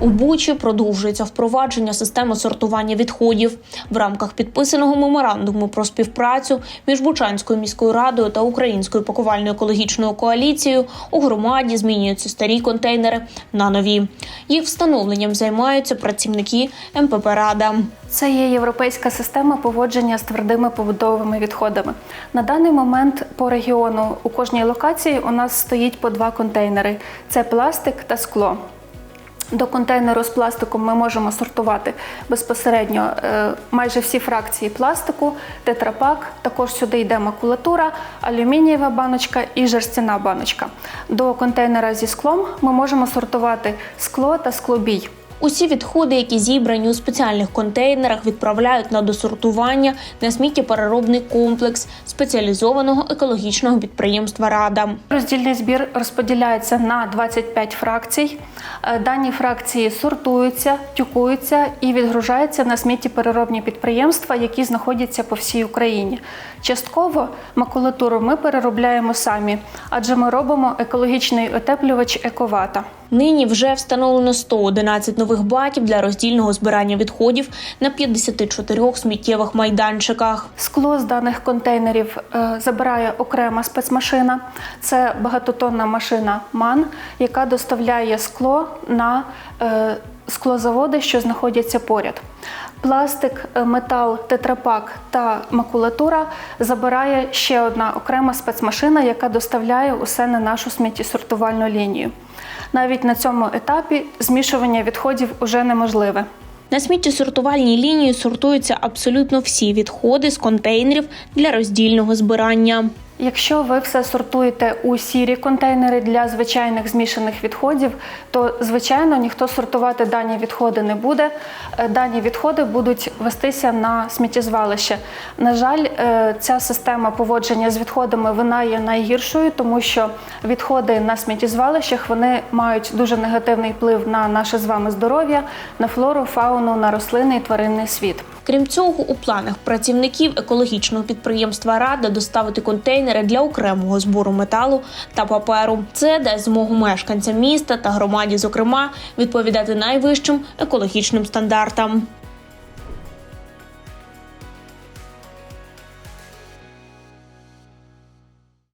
У Бучі продовжується впровадження системи сортування відходів в рамках підписаного меморандуму про співпрацю між Бучанською міською радою та Українською пакувально-екологічною коаліцією. У громаді змінюються старі контейнери на нові. Їх встановленням займаються працівники МПП Рада. Це є європейська система поводження з твердими побутовими відходами. На даний момент по регіону у кожній локації у нас стоїть по два контейнери: це пластик та скло. До контейнеру з пластиком ми можемо сортувати безпосередньо е, майже всі фракції пластику, тетрапак. Також сюди йде макулатура, алюмінієва баночка і жерстяна баночка. До контейнера зі склом ми можемо сортувати скло та склобій. Усі відходи, які зібрані у спеціальних контейнерах, відправляють на досортування на сміттєпереробний комплекс спеціалізованого екологічного підприємства Рада. Роздільний збір розподіляється на 25 фракцій. Е, Дані фракції сортуються, тюкуються і відгружаються на сміттєпереробні підприємства, які знаходяться по всій Україні. Частково макулатуру ми переробляємо самі, адже ми робимо екологічний отеплювач ековата. Нині вже встановлено 111 нових баків для роздільного збирання відходів на 54 сміттєвих майданчиках. Скло з даних контейнерів е, забирає окрема спецмашина. Це багатотонна машина МАН, яка доставляє скло на е, склозаводи, що знаходяться поряд. Пластик, е, метал, тетрапак та макулатура забирає ще одна окрема спецмашина, яка доставляє усе на нашу сміттєсортувальну лінію. Навіть на цьому етапі змішування відходів уже неможливе. На сміттєсортувальній лінії сортуються абсолютно всі відходи з контейнерів для роздільного збирання. Якщо ви все сортуєте у сірі контейнери для звичайних змішаних відходів, то звичайно ніхто сортувати дані відходи не буде. Е, Дані відходи будуть вестися на сміттєзвалище. На жаль, е, ця система поводження з відходами вона є найгіршою, тому що відходи на сміттєзвалищах вони мають дуже негативний вплив на наше з вами здоров'я, на флору, фауну, на рослини і тваринний світ. Крім цього, у планах працівників екологічного підприємства Рада доставити контейнери для окремого збору металу та паперу. Це дасть змогу мешканцям міста та громаді, зокрема, відповідати найвищим екологічним стандартам.